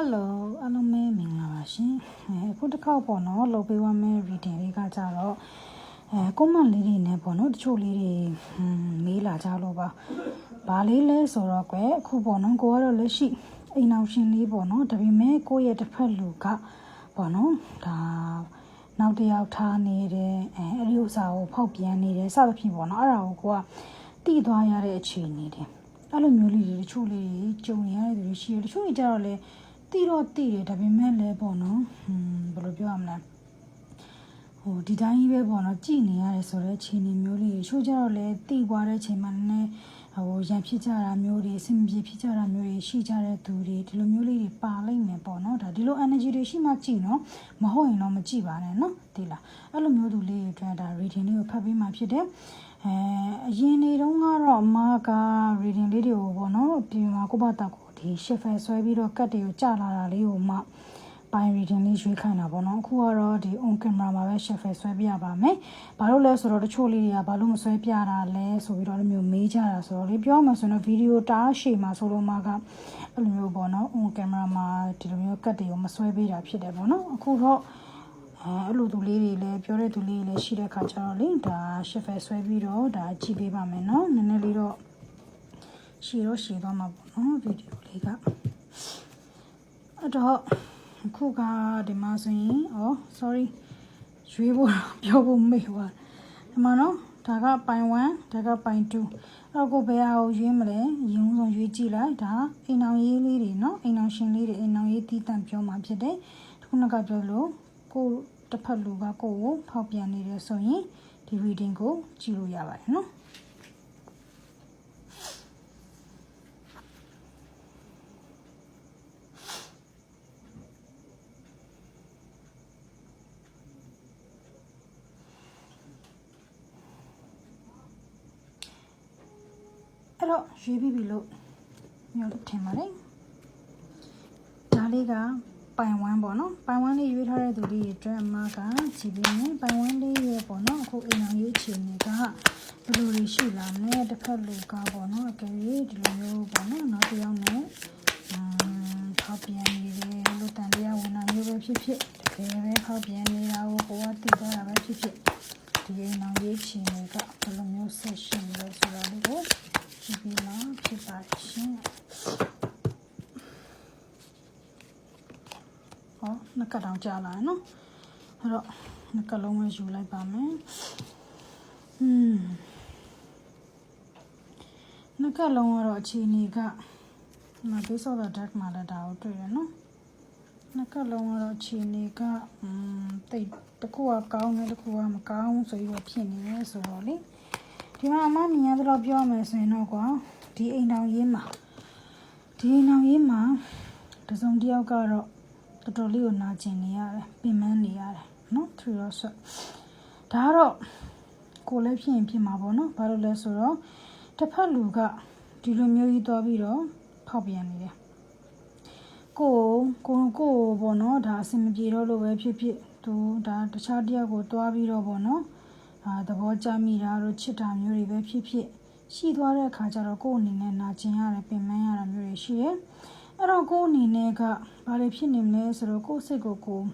ယ်လိုအားလုံးပဲမင်္ဂလာပါရှင်အဲအခုတစ်ခေါက်ပေါ့နော်လုပ်ပေးဝမ်းမဲ့ reading လေးကကြတော့အဲ comment လေးတွေနဲ့ပေါ့နော်တချို့လေးတွေဟွန်းမေးလာကြလို့ပါဘာလေးလဲဆိုတော့ကွယ်အခုပေါ့နော်ကိုကတော့လက်ရှိအိမ်အောင်ရှင်လေးပေါ့နော်ဒါပေမဲ့ကိုယ့်ရဲ့တစ်ဖက်လူကပေါ့နော်ဒါနောက်တစ်ယောက်ထားနေတယ်အဲအဲ့ဒီဥစ္စာကိုဖောက်ပြန်နေတယ်စသဖြင့်ပေါ့နော်အဲ့ဒါကိုကိုကတိသွားရတဲ့အခြေအနေတွေအဲ့လိုမျိုးလေးတွေတချို့လေးတွေကြုံရတဲ့သူတွေရှိတယ်တချို့တွေကြတော့လေ တိတော့တိတယ်ဒါပေမဲ့လည်းပေါ့နော်ဟွန်းဘယ်လိုပြောရမလဲဟိုဒီတိုင်းကြီးပဲပေါ့နော်ကြည်နေရတယ်ဆိုတော့အခြေအနေမျိုးလေးတွေချို့ကြတော့လေတိသွားတဲ့ချိန်မှာနည်းနည်းဟိုရန်ဖြစ်ကြတာမျိုးတွေအဆင်မပြေဖြစ်ကြတာမျိုးတွေရှိကြတဲ့သူတွေဒီလိုမျိုးလေးတွေပါလိမ့်မယ်ပေါ့နော်ဒါဒီလို energy တွေရှိမှကြည်နော်မဟုတ်ရင်တော့မကြည်ပါနဲ့နော်ဒီလားအဲ့လိုမျိုးသူလေးတွေအတွက်ဒါ reading လေးကိုဖတ်ပေးမှဖြစ်တယ်အဲအရင်နေတုန်းကတော့အမက reading လေးတွေကိုပေါ့နော်ပြင်မှာကိုယ့်ဘာ သာကိုဒီ shuffle ဆွဲပြီးတော့ကတ်တွေကိုကြာလာတာလေးကိုမှပိုင်း reading လေးရွေးခိုင်းတာပေါ့နော်အခုကတော့ဒီ on camera မှာပဲ shuffle ဆွဲပြရပါမယ်ဘာလို့လဲဆိုတော့တချို့လေးတွေကဘာလို့မဆွဲပြတာလဲဆိုပြီးတော့လည်းမျိုးမေးကြတာဆိုတော့လေပြောမှဆိုတော့ဗီဒီယိုတားရှည်မှာဆိုလို့မှကအဲ့လိုမျိုးပေါ့နော် on camera မှာဒီလိုမျိုးကတ်တွေကိုမဆွဲပေးတာဖြစ်တယ်ပေါ့နော်အခုတော့အဲအဲ့လိုသူလေးတွေလည်းပြောတဲ့သူလေးတွေလည်းရှိတဲ့ခါကျတော့လေဒါ shuffle ဆွဲပြီးတော့ဒါကြည့်ပေးပါမယ်နော်နည်းနည်းလေးတော့ ရှည်တော့ရှည်သွားမှာပေါ့နော်ဗီဒီယိုလေးကအဲ့တော့အခုကဒီမှာဆိုရင်ဩ sorry ရွေးဖို့ပြောဖို့မေ့သွားဒီမှာနော်ဒါကပိုင်1ဒါကပိုင်2အဲ့တော့ကိုဘယ်ဟာကိုရွေးမလဲရုံဆုံးရွေးကြည့်လိုက်ဒါအိမ်အောင်ရေးလေးတွေနော်အိမ်အောင်ရှင်လေးတွေအိမ်အောင်ရေးတီးတန့်ပြောမှဖြစ်တယ်ဒီခုနကပြောလို့ကိုတစ်ဖက်လူကကိုကိုဖောက်ပြန်နေတယ်ဆိုရင်ဒီ reading ကိုကြည့်လို့ရပါတယ်နော် အဲ့တော့ရွေးပြီးပြီလို့မျိုးလို့ထင်ပါတယ်ဒါလေးကပိုင်ဝမ်းပေါ့နော်ပိုင်ဝမ်းလေးရွေးထားတဲ့သူလေးတွေအတွက်အမကကြည့်ပြီးမယ်ပိုင်ဝမ်းလေးရဲ့ပေါ့နော်အခုအိမ်အောင်ရေးအခြေအနေကဘယ်လိုတွေရှိလာမလဲတစ်ဖက်လူကပေါ့နော်အကယ်၍ဒီလိုမျိုးပေါ့နော်နောက်တစ်ယောက်နဲ့အမ်ဖောက်ပြန်နေတယ်လို့တန်တရားဝင်တာမျိုးပဲဖြစ်ဖြစ်တကယ်ပဲဖောက်ပြန်နေတာကိုကိုကသိသွားတာပဲဖြစ်ဖြစ်ဒီအိမ်အောင်ရေးအခြေအနေကဘယ်လိုမျိုးဆက်ရှင်လဲဆိုတာလေးကို ရှိပြီးမှဖြစ်ပါရှင်။ဟောနှက်ကတောင်ကြာလာနော်။အဲ့တော့နှက်ကလုံးပဲယူလိုက်ပါမယ်။ဟွန်းနှက်ကလုံးကတော့အချိန်ကြီးကမဘေးဆော့တာဓာတ်မှလည်းဒါကိုတွေ့ရနော်။နှက်ကလုံးကတော့အချိန်ကြီးကအမ်တိတ်တစ်ခုကကောင်းတယ်တစ်ခုကမကောင်းဆိုပြီးတော့ဖြစ်နေတယ်ဆိုတော့လေ။ ဒီမှာအမမြင်ရတော့ပြောမယ်ဆိုရင်တော့ကွာဒီအိမ်တောင်ရင်းမှာဒီအိမ်တောင်ရင်းမှာတစုံတစ်ယောက်ကတော့တော်တော်လေးကိုနာကျင်နေရတယ်ပြင်ပန်းနေရတယ်နော်ထရီရော့ဆက်ဒါကတော့ကိုလည်းဖြစ်ရင်ဖြစ်မှာပေါ့နော်ဘာလို့လဲဆိုတော့တစ်ဖက်လူကဒီလိုမျိုးကြီးသွားပြီးတော့ဖောက်ပြန်နေတယ်ကိုကိုကိုပေါ့နော်ဒါအဆင်မပြေတော့လို့ပဲဖြစ်ဖြစ်သူဒါတခြားတယောက်ကိုတွားပြီးတော့ပေါ့နော်အာ သဘောကျမိတာတို့ချစ်တာမျိုးတွေပဲဖြစ်ဖြစ်ရှိသွားတဲ့အခါကျတော့ကိုယ့်အနေနဲ့နာကျင်ရတယ်ပင်ပန်းရတာမျိုးတွေရှိတယ်အဲ့တော့ကိုယ့်အနေနဲ့ကဘာတွေဖြစ်နေမလဲဆိုတော့ကိုယ့်စိတ်ကိုကိုယ်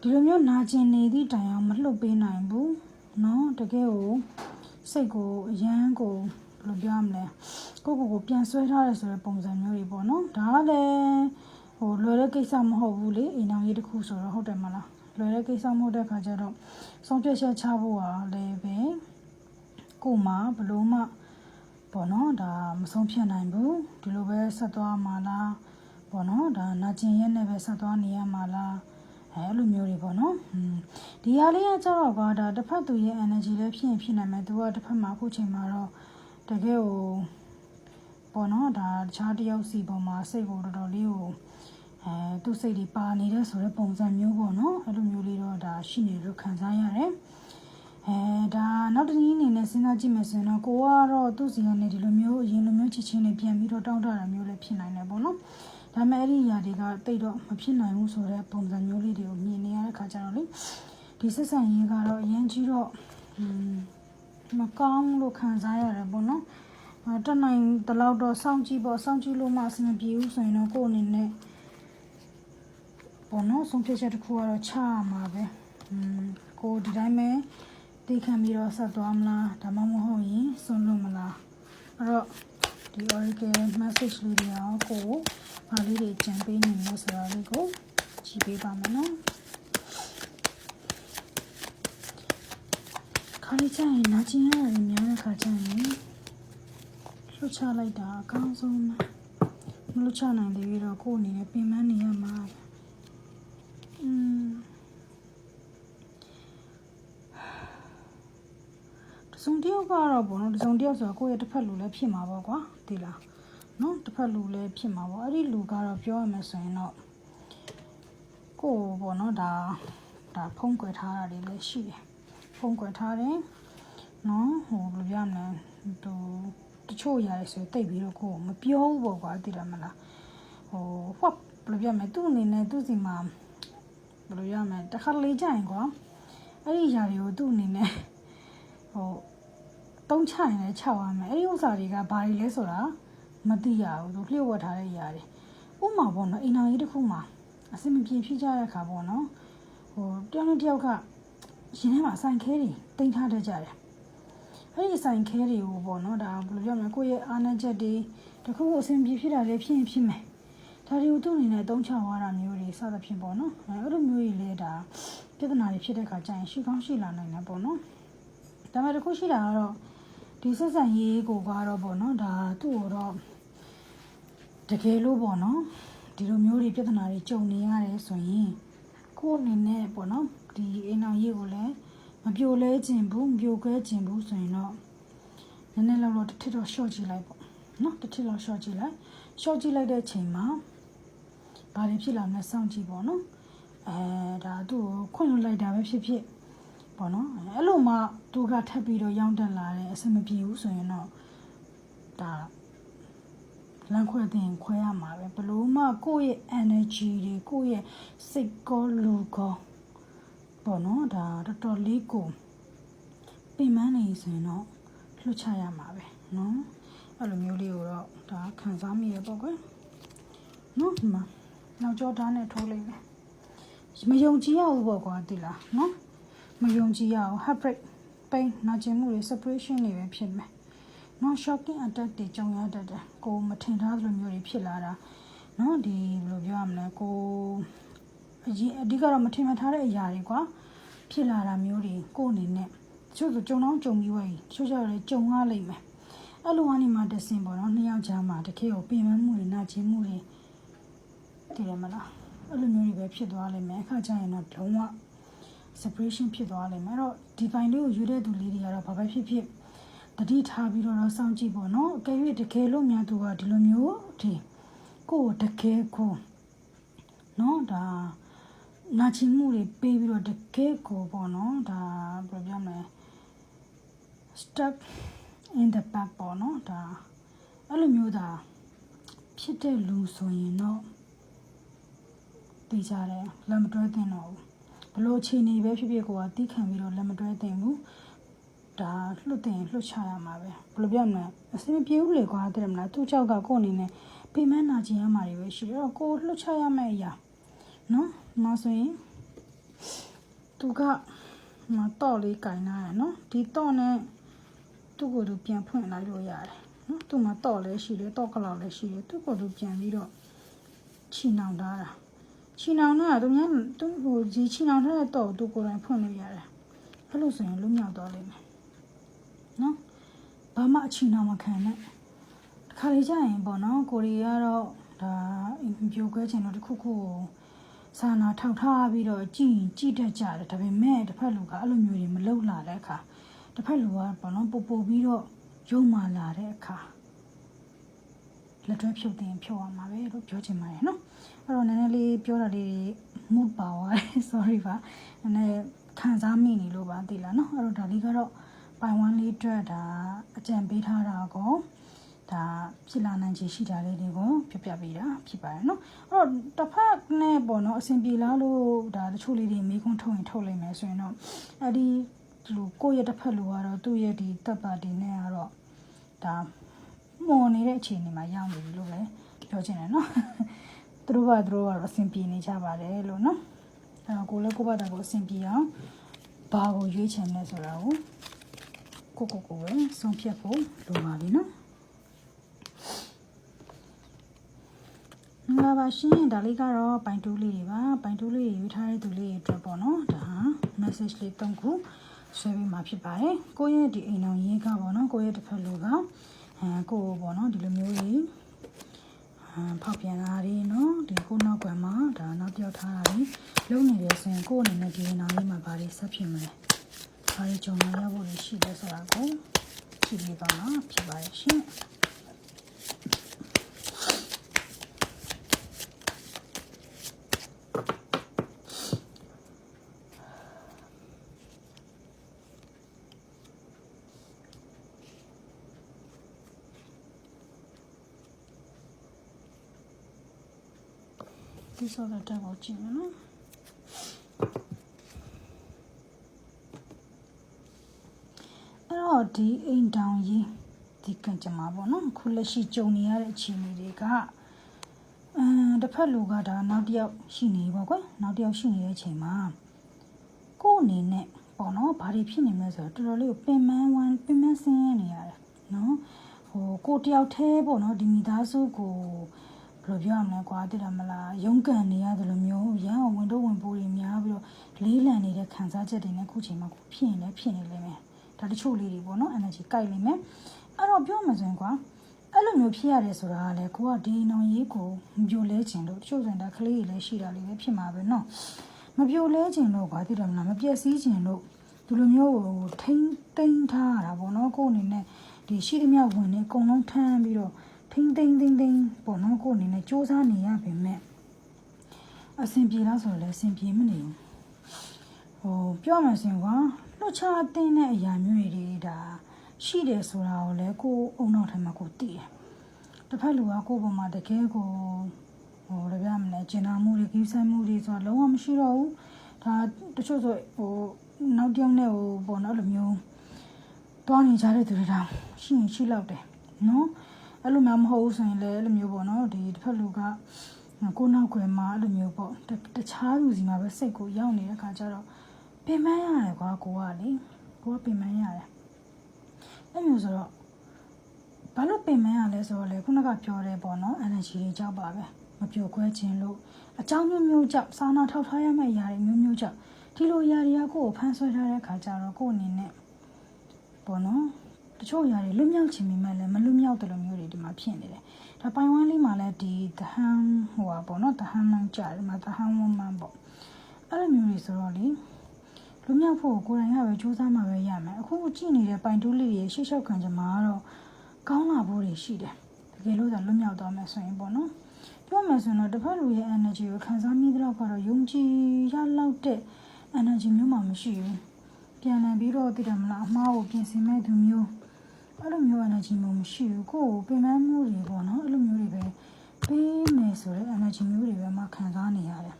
ဒီလိုမျိုးနာကျင်နေသည့်တိုင်အောင်မလှုပ်ပေးနိုင်ဘူးเนาะတကယ်ကိုစိတ်ကိုအရန်ကိုဘယ်လိုပြောရမလဲကိုယ့်ကိုယ်ကိုပြန်ဆွဲထားရဆိုတဲ့ပုံစံမျိုးတွေပေါ့နော်ဒါကလည်းဟိုလွယ်တဲ့ကိစ္စမဟုတ်ဘူးလေအိမ်အောင်ရေးတစ်ခုဆိုတော့ဟုတ်တယ်မလား လွယ်တဲ့ကိစ္စမဟုတ်တဲ့ခါကျတော့ဆုံးဖြတ်ချက်ချဖို့ဟာလည်းပဲကို့မှာဘလို့မှပေါ့နော်ဒါမဆုံးဖြတ်နိုင်ဘူးဒီလိုပဲဆက်သွားမှာလားပေါ့နော်ဒါနာကျင်ရက်နဲ့ပဲဆက်သွားနေရမှာလားအဲအဲ့လိုမျိုးတွေပေါ့နော်อืมဒီဟာလေးကကျတော့ကဒါတစ်ဖက်သူရဲ့ energy လည်းဖြစ်ရင်ဖြစ်နိုင်မယ်သူကတစ်ဖက်မှာအခုချိန်မှာတော့တကယ်ကိုပေါ့နော်ဒါတခြားတစ်ယောက်စီပေါ်မှာစိတ်ကိုတော်တော်လေးကိုအဲ သူ့စိတ်တွေပါနေတဲ့ဆိုတဲ့ပုံစံမျိုးပေါ့နော်အဲ့လိုမျိုးလေးတော့ဒါရှိနေလို့ခံစားရတယ်အဲဒါနောက်တစ်နည်းအနေနဲ့စဉ်းစားကြည့်မယ်ဆိုရင်တော့ကိုကတော့သူ့စီကနေဒီလိုမျိုးအရင်လိုမျိုးချစ်ချင်းလေးပြန်ပြီးတော့တောင်းတတာမျိုးလည်းဖြစ်နိုင်တယ်ပေါ့နော်ဒါပေမဲ့အဲ့ဒီຢာတွေကတိတ်တော့မဖြစ်နိုင်ဘူးဆိုတဲ့ပုံစံမျိုးလေးတွေကိုမြင်နေရတဲ့ခါကျတော့လေဒီဆက်ဆံရေးကတော့အရင်ကြီးတော့อืมမကောင်းလို့ခံစားရတယ်ပေါ့နော်အဲတက်နိုင်တလောက်တော့စောင့်ကြည့်ပေါ့စောင့်ကြည့်လို့မှအဆင်မပြေဘူးဆိုရင်တော့ကိုယ့်အနေနဲ့ ပေါ့နော်ဆုံးဖြတ်ချက်တစ်ခုကတော့ချရမှာပဲอืมကိုဒီတိုင်းပဲတိခံပြီးတော့ဆက်သွားမလားဒါမှမဟုတ်ရင်ဆုံးလို့မလားအဲ့တော့ဒီ Oracle message လေးတွေကိုကိုဘာလေးတွေကြံပေးနေလို့ဆိုတာလေးကိုကြည့်ပေးပါမယ်နော်ခါလေးကျရင်နာကျင်ရတယ်များတဲ့ခါကျရင်လွှတ်ချလိုက်တာအကောင်းဆုံးပဲမလွှတ်ချနိုင်သေးပြီးတော့ကို့အနေနဲ့ပင်ပန်းနေရမှာပဲ တစုံတစ်ယောက်ကတော့ဘောနော်တစုံတစ်ယောက်ဆိုတော့ကိုယ့်ရဲ့တစ်ဖက်လူလည်းဖြစ်မှာပေါ့ကွာဒီလားနော်တစ်ဖက်လူလည်းဖြစ်မှာပေါ့အဲ့ဒီလူကတော့ပြောရမယ်ဆိုရင်တော့ကိုယ်ဘောနော်ဒါဒါဖုံးကွယ်ထားတာတွေလည်းရှိတယ်ဖုံးကွယ်ထားတယ်နော်ဟိုဘယ်လိုပြောရမလဲသူတချို့ຢာရဆိုတိတ်ပြီးတော့ကိုယ်မပြောဘူးပေါ့ကွာသိလားမလားဟိုဟော့ဘယ်လိုပြောရမလဲသူ့အနေနဲ့သူ့စီမှာ ဘယ်လိုပြောရမလဲတစ်ခါလေကြာရင်ကွာအဲ့ဒီຢာတွေကိုသူ့အနေနဲ့ဟိုတုံးချရင်လည်းခြောက်ရမယ်အဲ့ဒီဥစ္စာတွေကဘာတွေလဲဆိုတာမသိရဘူးသူလျှို့ဝှက်ထားတဲ့ຢာတွေဥပမာပေါ့နော်အိမ်တော်ကြီးတစ်ခုမှာအစင်မပြေဖြစ်ကြတဲ့ခါပေါ့နော်ဟိုတယောက်နဲ့တယောက်ကရင်ထဲမှာဆိုင်ခဲတွေတင်ထားတတ်ကြတယ်အဲ့ဒီဆိုင်ခဲတွေကိုပေါ့နော်ဒါဘယ်လိုပြောမလဲကိုယ့်ရဲ့အားနည်းချက်တွေတခုခုအဆင်ပြေဖြစ်တာလည်းဖြစ်ရင်ဖြစ်မယ် ဒါတွေကိုသူ့အနေနဲ့တုံးချသွားတာမျိုးတွေစသဖြင့်ပေါ့နော်အဲ့လိုမျိုးကြီးလေဒါပြဿနာတွေဖြစ်တဲ့ခါကျရင်ရှိကောင်းရှိလာနိုင်တယ်ပေါ့နော်ဒါပေမဲ့တခုရှိတာကတော့ဒီဆက်ဆံရေးကိုကတော့ပေါ့နော်ဒါသူ့ကိုတော့တကယ်လို့ပေါ့နော်ဒီလိုမျိုးတွေပြဿနာတွေကြုံနေရတယ်ဆိုရင်ကိုယ့်အနေနဲ့ပေါ့နော်ဒီအိမ်အောင်ရေးကိုလည်းမပြိုလဲခြင်းဘူးမပြိုခွဲခြင်းဘူးဆိုရင်တော့နည်းနည်းလောက်တော့တစ်ထစ်တော့ short ကြည့်လိုက်ပေါ့နော်တစ်ထစ်လောက် short ကြည့်လိုက် short ကြည့်လိုက်တဲ့ချိန်မှာ ဘာတွေဖြစ်လာမလဲစောင့်ကြည့်ပေါ့နော်အဲဒါသူ့ကိုခွင့်လွှတ်လိုက်တာပဲဖြစ်ဖြစ်ပေါ့နော်အဲ့လိုမှသူကထပ်ပြီးတော့ရောင်းတက်လာတယ်အဆင်မပြေဘူးဆိုရင်တော့ဒါလမ်းခွဲတင်ခွဲရမှာပဲဘလို့မှကိုယ့်ရဲ့ energy တွေကိုယ့်ရဲ့စိတ်ကောလူကောပေါ့နော်ဒါတော်တော်လေးကိုပြင်ပန်းနေဆိုရင်တော့လွှတ်ချရမှာပဲနော်အဲ့လိုမျိုးလေးကိုတော့ဒါခံစားမိရပေါ့ကွယ်နော်ဒီမှာ နောက်ကျောသားနဲ့ထိုးလိုက်မယ်မယုံကြည်ရဘူးပေါ့ကွာဒီလားနော်မယုံကြည်ရအောင် heartbreak pain နာကျင်မှုတွေ separation တွေပဲဖြစ်မယ်နော် shocking attack တွေကြုံရတတ်တယ်ကိုမထင်ထားသလိုမျိုးတွေဖြစ်လာတာနော်ဒီဘယ်လိုပြောရမလဲကိုအရင်အဓိကတော့မထင်မှတ်ထားတဲ့အရာတွေကွာဖြစ်လာတာမျိုးတွေကိုယ့်အနေနဲ့တချို့ဆိုကြုံတော့ကြုံပြီးွားရင်တချို့ကျတော့လည်းကြုံရလိမ့်မယ်အဲ့လိုကနေမှတဆင်ပေါ့နော်နှစ်ယောက်ကြားမှာတကယ်ကိုပြင်ပန်းမှုတွေနာကျင်မှုတွေ တည်ရမလားအဲ့လိုမျိုးတွေပဲဖြစ်သွားလိမ့်မယ်အခါကျရင်တော့လုံးဝ separation ဖြစ်သွားလိမ့်မယ်အဲ့တော့ဒီပိုင်းလေးကိုယူတဲ့သူလေးတွေကတော့ဘာပဲဖြစ်ဖြစ်တတိထားပြီးတော့တော့စောင့်ကြည့်ပေါ့နော်အကယ်၍တကယ်လို့များသူကဒီလိုမျိုးဒီကိုယ်တကယ်ကိုနော်ဒါနာချင်မှုတွေပေးပြီးတော့တကယ်ကိုပေါ့နော်ဒါဘယ်လိုပြောမလဲ step in the back ပေါ့နော်ဒါအဲ့လိုမျိုးဒါဖြစ်တဲ့လူဆိုရင်တော့ သိကြတယ်လက်မတွဲသင့်တော့ဘူးဘလို့အခြေအနေပဲဖြစ်ဖြစ်ကိုကတီးခံပြီးတော့လက်မတွဲသင့်ဘူးဒါလွတ်တင်လွတ်ချရမှာပဲဘယ်လိုပြောမလဲအစင်ပြေဦးလေကွာတဲ့မလားသူ့ကြောက်ကကိုယ့်အနေနဲ့ပြင်မနာကျင်ရမှာတွေပဲရှိတယ်တော့ကိုယ်လွတ်ချရမယ့်အရာနော်ဒီမှာဆိုရင်သူကမတော့လေးကင်လာရနော်ဒီတော့နဲ့သူ့ကိုယ်သူပြန်ဖွင့်လိုက်လို့ရတယ်နော်သူ့မှာတော့လည်းရှိတယ်တော့ကလောက်လည်းရှိတယ်သူ့ကိုယ်သူပြန်ပြီးတော့ချီနှောင်ထားတာ ချီနှောင်တာသူများသူ့ဟိုဒီချီနှောင်ထားတဲ့တော့သူကိုယ်တိုင်ဖွင့်လို့ရတယ်အဲ့လိုဆိုရင်လွတ်မြောက်သွားလိမ့်မယ်နော်ဘာမှအချီနှောင်မခံနဲ့တစ်ခါလေကြာရင်ပေါ့နော်ကိုရီးယားတော့ဒါပြိုခွဲချင်တော့တစ်ခုခုကိုစာနာထောက်ထားပြီးတော့ကြည်ကြည့်တတ်ကြတယ်ဒါပေမဲ့တစ်ဖက်လူကအဲ့လိုမျိုးတွေမလုပ်လာတဲ့အခါတစ်ဖက်လူကပေါ့နော်ပို့ပို့ပြီးတော့ယုံမာလာတဲ့အခါလက်တွဲဖြုတ်တင်ဖြုတ်ရမှာပဲလို့ပြောချင်ပါတယ်နော် အဲ့တော့နည်းနည်းလေးပြောတာလေး mood ပါသွားတယ် sorry ပါနည်းနည်းခံစားမိနေလို့ပါသိလားနော်အဲ့တော့ဒါလေးကတော့ပိုင်ဝမ်းလေးအတွက်ဒါအကြံပေးထားတာကိုဒါဖြစ်လာနိုင်ခြေရှိတာလေးတွေကိုပြပြပေးတာဖြစ်ပါတယ်နော်အဲ့တော့တစ်ဖက်နဲ့ပေါ့နော်အဆင်ပြေလားလို့ဒါတချို့လေးတွေမေးခွန်းထုတ်ရင်ထုတ်လိုက်မယ်ဆိုရင်တော့အဲ့ဒီဒီလိုကိုယ့်ရဲ့တစ်ဖက်လိုကတော့သူ့ရဲ့ဒီတပ်ပါတီနဲ့ကတော့ဒါမော်နေတဲ့အခြေအနေမှာရောက်နေပြီလို့ပဲပြောချင်တယ်နော် သူတို့ကသူတို့ကတော့အဆင်ပြေနေကြပါတယ်လို့နော်အဲ့တော့ကိုလည်းကိုယ့်ဘာသာကိုအဆင်ပြေအောင်ဘာကိုရွေးချယ်မလဲဆိုတာကိုကိုကိုကိုပဲဆုံးဖြတ်ဖို့လိုပါပြီနော်မင်္ဂလာပါရှင်ဒါလေးကတော့ပိုင်တူးလေးတွေပါပိုင်တူးလေးတွေရွေးထားတဲ့သူလေးတွေအတွက်ပေါ့နော်ဒါဟာ message လေး၃ခုဆွဲပေးမှာဖြစ်ပါတယ်ကိုယ့်ရဲ့ဒီအိမ်အောင်ရေးကပေါ့နော်ကိုယ့်ရဲ့တစ်ဖက်လူကအဲကိုယ်ပေါ့နော်ဒီလိုမျိုးကြီးအ ဖောက်ပြန်တာတွေနော်ဒီကိုနောက်ကွယ်မှာဒါနောက်ပြောက်ထားတာတွေလုံနေတယ်ဆိုရင်ကိုယ့်အနေနဲ့ဒီအိမ်အောင်လေးမှာဘာတွေဆက်ဖြစ်မလဲဘာတွေကြုံရဖို့ရှိလဲဆိုတာကိုကြည့်ပြီးပါမှာဖြစ်ပါရဲ့ရှင် ဒီဆိုတော့တော့ကြည့်မယ်နော်အဲ့တော့ဒီအိမ်တောင်ကြီးဒီကံကြမ္မာပေါ့နော်ခုလက်ရှိကြုံနေရတဲ့အခြေအနေတွေကအမ်တစ်ဖက်လူကဒါနောက်တစ်ယောက်ရှိနေပေါ့ကွယ်နောက်တစ်ယောက်ရှိနေတဲ့အချိန်မှာကိုယ့်အနေနဲ့ပေါ့နော်ဘာတွေဖြစ်နေမလဲဆိုတော့တော်တော်လေးကိုပင်မဝမ်းပင်မဆင်းရဲနေရတယ်နော်ဟိုကိုတယောက်တည်းပေါ့နော်ဒီမိသားစုကို ဘယ်လိုပြောရမလဲကွာတိတယ်မလားရုန်းကန်နေရတယ်လို့မျိုးရန်အောင်ဝင်တော့ဝင်ပိုးတွေများပြီးတော့လေးလံနေတဲ့ခံစားချက်တွေနဲ့ခုချိန်မှာကိုဖြစ်ရင်လည်းဖြစ်နေလိမ့်မယ်ဒါတချို့လေးတွေပေါ့နော် energy ကြိုက်လိမ့်မယ်အဲ့တော့ပြောမှဆိုရင်ကွာအဲ့လိုမျိုးဖြစ်ရတယ်ဆိုတာကလည်းကိုကဒီနောင်ရေးကိုမပြိုလဲခြင်းလို့တချို့ဆိုရင်ဒါကလေးတွေလည်းရှိတာလေးပဲဖြစ်မှာပဲနော်မပြိုလဲခြင်းလို့ကွာတိတယ်မလားမပြည့်စည်ခြင်းလို့ဒီလိုမျိုးဟိုထိမ့်တိမ့်ထားရတာပေါ့နော်ကိုယ့်အနေနဲ့ဒီရှိသမျှဝင်နေအကုန်လုံးထမ်းပြီးတော့ ထိမ့်သိမ့်သိမ့်သိမ့်ပေါ့နော်ကိုယ့်အနေနဲ့စူးစမ်းနေရပါမယ်အဆင်ပြေလားဆိုတော့လည်းအဆင်ပြေမနေဘူးဟိုပြောမှဆိုရင်ကွာလွတ်ချအတင်းတဲ့အရာမျိုးတွေဒါရှိတယ်ဆိုတာကိုလည်းကိုယ်အုံနောက်ထဲမှာကိုသိတယ်တစ်ဖက်လူကကိုယ့်ဘုံမှာတကယ်ကိုဟိုရပြမလဲကျင်နာမှုတွေကိစ္စမှုတွေဆိုတာလုံးဝမရှိတော့ဘူးဒါတချို့ဆိုဟိုနောက်တစ်ယောက်နဲ့ဟိုပေါ့နော်အဲ့လိုမျိုးတွားနေကြတဲ့သူတွေတောင်ရှိရင်ရှိလောက်တယ်နော် အဲ့လိုမှမဟုတ်ဘူးဆိုရင်လည်းအဲ့လိုမျိုးပေါ့နော်ဒီတစ်ဖက်လူကကိုနောက်ွယ်မှာအဲ့လိုမျိုးပေါ့တခြားလူစီမှာပဲစိတ်ကိုရောက်နေတဲ့ခါကျတော့ပင်ပန်းရတယ်ကွာကိုကလေကိုကပင်ပန်းရတယ်အဲ့မျိုးဆိုတော့ဘာလို့ပင်ပန်းရလဲဆိုတော့လေခုနကပြောတယ်ပေါ့နော် energy တွေကြောက်ပါပဲမပြိုခွဲခြင်းလို့အကြောင်းမျိုးမျိုးကြောင့်စာနာထောက်ထားရမယ့်အရာတွေမျိုးမျိုးကြောင့်ဒီလိုအရာတွေကကိုယ်ကိုဖန်ဆွဲထားတဲ့ခါကျတော့ကိုယ်အနေနဲ့ပေါ့နော် တချို့အရာတွေလွတ်မြောက်ခြင်းမိမဲ့လည်းမလွတ်မြောက်တယ်လို့မျိုးတွေဒီမှာဖြစ်နေတယ်ဒါပိုင်ဝမ်းလေးမှာလည်းဒီတဟန်ဟိုပါပေါ့နော်တဟန်မှန်ကြတယ်မှာတဟန်ဝမ်းမှန်ပေါ့အဲ့လိုမျိုးတွေဆိုတော့လေလွတ်မြောက်ဖို့ကိုယ်တိုင်ကပဲစူးစမ်းမှပဲရမယ်အခုကြည့်နေတဲ့ပိုင်တူးလေးတွေရှေ့လျှောက်ခံကြမှာတော့ကောင်းလာဖို့တွေရှိတယ်တကယ်လို့သာလွတ်မြောက်သွားမယ်ဆိုရင်ပေါ့နော်ပြောမယ်ဆိုတော့တစ်ဖက်လူရဲ့ energy ကိုခံစားမိတဲ့လောက်ကတော့ယုံကြည်ရလောက်တဲ့ energy မျိုးမှမရှိဘူးပြန်လည်ပြီးတော့တည်တယ်မလားအမားကိုပြင်ဆင်မဲ့သူမျိုး အဲ့လိုမျိုး energy မျိုးမရှိဘူးကိုယ်ကိုပြင်ပန်းမှုတွေပေါ့နော်အဲ့လိုမျိုးတွေပဲပေးမယ်ဆိုတဲ့ energy မျိုးတွေပဲမှခံစားနေရတယ်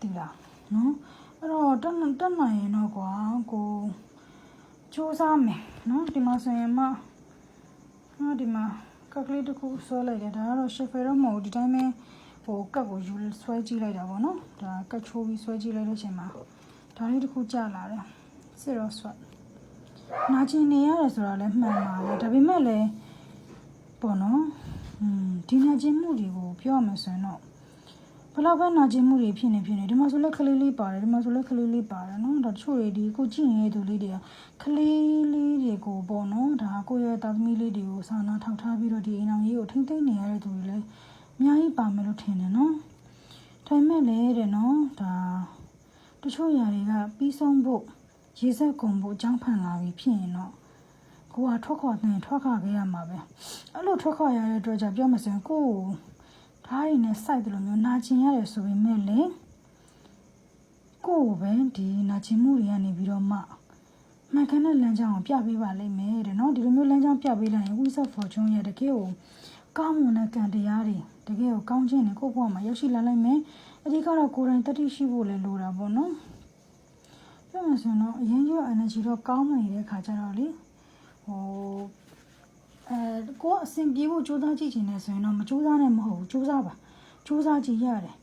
တည်လားနော်အဲ့တော့တက်တက်နိုင်ရင်တော့ကွာကိုစူးစမ်းမယ်နော်ဒီမှာဆိုရင်မှဟာဒီမှာကကလေးတစ်ခုဆွဲလိုက်တယ်ဒါကတော့ shuffle တော့မဟုတ်ဒီတိုင်းပဲဟိုကတ်ကိုယူဆွဲကြည့်လိုက်တာပေါ့နော်ဒါကတ်ချိုးပြီးဆွဲကြည့်လိုက်တဲ့အချိန်မှာဒါလေးတစ်ခုကြာလာတယ်စစ်တော့ဆွတ် နာကျင်နေရတယ်ဆိုတာလည်းမှန်ပါပဲဒါပေမဲ့လည်းပေါ့နော်อืมဒီနာကျင်မှုတွေကိုပြောရမယ်ဆိုရင်တော့ဘလောက်ပဲနာကျင်မှုတွေဖြစ်နေဖြစ်နေဒီမှာဆိုလည်းကလေးလေးပါတယ်ဒီမှာဆိုလည်းကလေးလေးပါတယ်နော်ဒါတချို့တွေဒီကိုကြည့်နေတဲ့သူလေးတွေကကလေးလေးတွေကိုပေါ့နော်ဒါကိုယ့်ရဲ့တာသမီလေးတွေကိုစာနာထောက်ထားပြီးတော့ဒီအိမ်အောင်ကြီးကိုထိမ့်သိမ့်နေရတဲ့သူတွေလည်းအများကြီးပါမယ်လို့ထင်တယ်နော်ဒါပေမဲ့လည်းတဲ့နော်ဒါတချို့ຢာတွေကပြီးဆုံးဖို့ ရေစက်ကုန်ဖို့အကြောင်းဖန်လာပြီးဖြစ်ရင်တော့ကိုကထွက်ခွာတဲ့ထွက်ခွာခဲ့ရမှာပဲအဲ့လိုထွက်ခွာရတဲ့အတွက်ကြောင့်ပြောမှဆိုရင်ကိုယ်ဓာတ်ရည်နဲ့စိုက်တယ်လို့မျိုးနာကျင်ရတယ်ဆိုပေမဲ့လေကိုယ်ပဲဒီနာကျင်မှုတွေကနေပြီးတော့မှမှန်ကန်တဲ့လမ်းကြောင်းကိုပြပေးပါလိမ့်မယ်တဲ့နော်ဒီလိုမျိုးလမ်းကြောင်းပြပေးလိုက်ရင် Wheel of Fortune ရဲ့တကယ်ကိုကောင်းမွန်တဲ့ကံတရားတွေတကယ်ကိုကောင်းခြင်းနဲ့ကိုယ့်ဘဝမှာရောက်ရှိလာနိုင်မယ်အဓိကတော့ကိုယ်တိုင်တတိရှိဖို့လည်းလိုတာပေါ့နော် ပြောမှဆိုရင်တော့အရင်ကျ energy တော့ကောင်းနေတဲ့ခါကျတော့လေဟိုအဲကိုကအဆင်ပြေဖို့ကြိုးစားကြည့်ချင်တယ်ဆိုရင်တော့မကြိုးစားနဲ့မဟုတ်ဘူးကြိုးစားပါစူးစမ်းကြည့်ရတယ်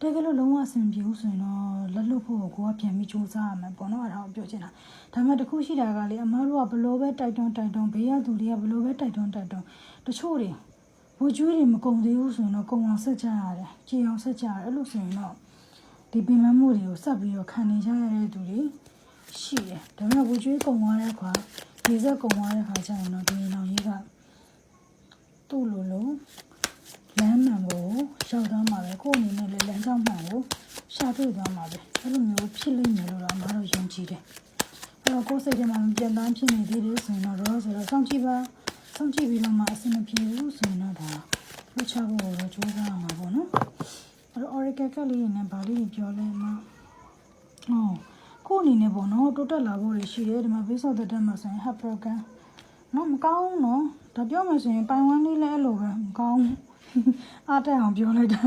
တကယ်လို့လုံးဝအဆင်ပြေဘူးဆိုရင်တော့လက်လွတ်ဖို့ကိုကပြန်ပြီးစူးစမ်းရမယ်ပေါ့နော်အဲ့ဒါကိုပြောချင်တာဒါပေမဲ့တစ်ခုရှိတာကလေအမားတို့ကဘလို့ပဲတိုက်တွန်းတိုက်တွန်းဘေးရသူတွေကဘလို့ပဲတိုက်တွန်းတိုက်တွန်းတချို့တွေဝကျွေးတွေမကုန်သေးဘူးဆိုရင်တော့ကုံအောင်ဆက်ကြရတယ်ကြည်အောင်ဆက်ကြရတယ်အဲ့လိုဆိုရင်တော့ ဒီပင်မမှုတွေကိုဆက်ပြီးတော့ခံနေကြရတဲ့သူတွေရှိတယ်ဒါပေမဲ့ဝကျွေးကုံသွားတဲ့ခါဒီဆက်ကုံသွားတဲ့ခါကျရင်တော့ဒီနောင်ကြီးကသူ့လိုလိုလမ်းမှန်ကိုရောက်သွားမှာပဲကိုယ့်အနေနဲ့လည်းလမ်းကြောင်းမှန်ကိုရှာတွေ့သွားမှာပဲအဲ့လိုမျိုးဖြစ်လိမ့်မယ်လို့တော့အမတို့ယုံကြည်တယ်အဲ့တော့ကိုယ်စိတ်ထဲမှာမပြန်တမ်းဖြစ်နေသေးတယ်ဆိုရင်တော့တော့ဆိုတော့စောင့်ကြည့်ပါစောင့်ကြည့်ပြီးတော့မှအဆင်မပြေဘူးဆိုရင်တော့ဒါလှချဖို့ကိုတော့ကြိုးစားရမှာပေါ့နော် အဲ့တော့ oracle ကလေးနဲ့ဗာလေးပြောလဲမှာဟောကိုယ့်အနေနဲ့ပေါ့နော်တိုးတက်လာဖို့ရှိတယ်ဒီမှာ base of the dead မှာဆိုရင် heart program နော်မကောင်းဘူးနော်ဒါပြောမှဆိုရင်ပိုင်ဝမ်းလေးလည်းအဲ့လိုပဲမကောင်းဘူးအားတက်အောင်ပြောလိုက်တာ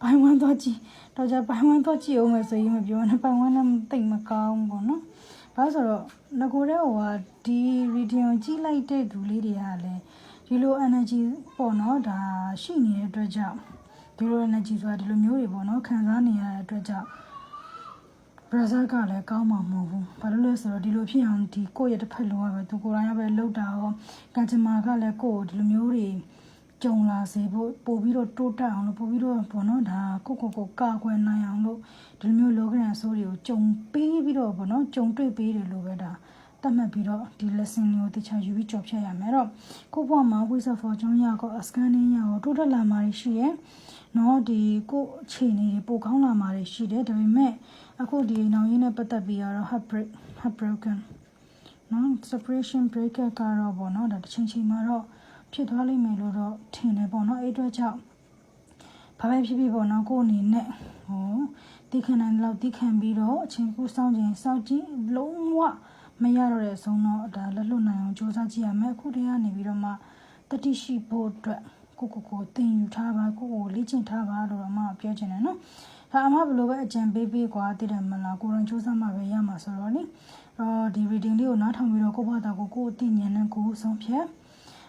ပိုင်ဝမ်းတော့ကြည့်တော့ကြပိုင်ဝမ်းတော့ကြည့်အောင်မယ်ဆိုရင်မပြောနဲ့ပိုင်ဝမ်းလည်းတိတ်မကောင်းဘူးပေါ့နော်ဘာလို့ဆိုတော့ငကိုတဲ့ဟိုကဒီ reading ကိုကြည့်လိုက်တဲ့သူလေးတွေကလည်းဒီလို energy ပေါ့နော်ဒါရှိနေတဲ့အတွက်ကြောင့် ဒီလို energy ဆိုတာဒီလိုမျိုးတွေပေါ့နော်ခံစားနေရတဲ့အတွက်ကြောင့်ဘရာဇာကလည်းကောင်းမှာမဟုတ်ဘူး။ဘာလို့လဲဆိုတော့ဒီလိုဖြစ်အောင်ဒီကိုယ့်ရဲ့တစ်ဖက်လုံးကပဲသူကိုယ်တိုင်ကပဲလှုပ်တာရောကံကြမ္မာကလည်းကိုယ့်ကိုဒီလိုမျိုးတွေကြုံလာစေဖို့ပို့ပြီးတော့တိုးတက်အောင်လို့ပို့ပြီးတော့ဘောနော်ဒါကိုကိုကိုကာကွယ်နိုင်အောင်လို့ဒီလိုမျိုးလောကရန်ဆိုးတွေကိုကြုံပေးပြီးတော့ဘောနော်ကြုံတွေ့ပေးတယ်လို့ပဲဒါ တတ်မှတ်ပြီးတော့ဒီ lesson တွေကိုတခြားယူပြီးကြော်ဖြတ်ရမယ်။အဲ့တော့ကိုဘွားမှာ Wizard of Fortune ရကော scanning ရကောတိုးတက်လာမှာရှိရဲ့။နော်ဒီကိုအခြေအနေတွေပိုကောင်းလာမှာရှိတယ်ဒါပေမဲ့အခုဒီနောင်ရင်းနဲ့ပတ်သက်ပြီးတော့ heart break heart broken နော် separation breaker ကတော့ပေါ့နော်ဒါတစ်ချိန်ချိန်မှာတော့ဖြစ်သွားလိမ့်မယ်လို့တော့ထင်တယ်ပေါ့နော်အဲ့အတွက်ကြောင့်ဘာပဲဖြစ်ဖြစ်ပေါ့နော်ကိုယ့်အနေနဲ့ဟောတိခံနိုင်တဲ့လောက်တိခံပြီးတော့အချိန်ကူစောင့်ခြင်းစောင့်ကြည့်လုံးဝ မရတော့တဲ့အဆုံးတော့ဒါလက်လွတ်နိုင်အောင်စူးစမ်းကြည့်ရမယ်အခုတည်းကနေပြီးတော့မှတတိရှိဖို့အတွက်ကိုကိုကိုတင်ယူထားပါကိုကိုလေ့ကျင့်ထားပါလို့တော့အမကပြောချင်တယ်နော်ဒါအမဘယ်လိုပဲအကြံပေးပေးကွာတည်တယ်မလားကိုရင်စူးစမ်းမှပဲရမှာဆိုတော့လေအော်ဒီ reading လေးကိုနားထောင်ပြီးတော့ကိုဘာသာကိုကိုအသိဉာဏ်နဲ့ကိုဆုံးဖြတ်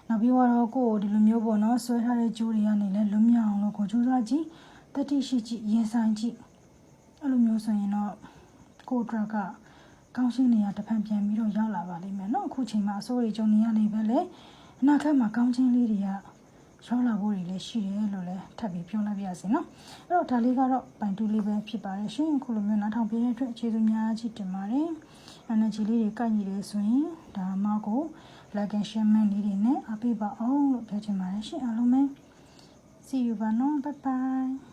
နောက်ပြီးတော့ကိုဒီလိုမျိုးပေါ့နော်ဆွဲထားတဲ့ကြိုးတွေကနေလည်းလွတ်မြောက်အောင်လို့ကိုစူးစမ်းကြည့်တတိရှိကြည့်ရင်ဆိုင်ကြည့်အဲ့လိုမျိုးဆိုရင်တော့ကိုအတွက်က ကောင်းရှင်းနေရတဖန်ပြန်ပြီးတော့ရောက်လာပါလိမ့်မယ်နော်အခုချိန်မှာအစိုးရကြုံနေရနေပဲလေအနာဂတ်မှာကောင်းချင်းလေးတွေကရောက်လာဖို့တွေလည်းရှိတယ်လို့လည်းထပ်ပြီးပြောလိုက်ပါရစေနော်အဲ့တော့ဒါလေးကတော့ပိုင်တူလေးပဲဖြစ်ပါတယ်ရှင်ခုလိုမျိုးနားထောင်ပေးတဲ့အတွက်ကျေးဇူးများကြီးတင်ပါတယ် energy လေးတွေကန့်ညီတယ်ဆိုရင်ဒါမှကို like and share လေးတွေနဲ့အပိပါအောင်လို့ပြောချင်ပါတယ်ရှင်အားလုံးပဲ see you ပါနော် bye bye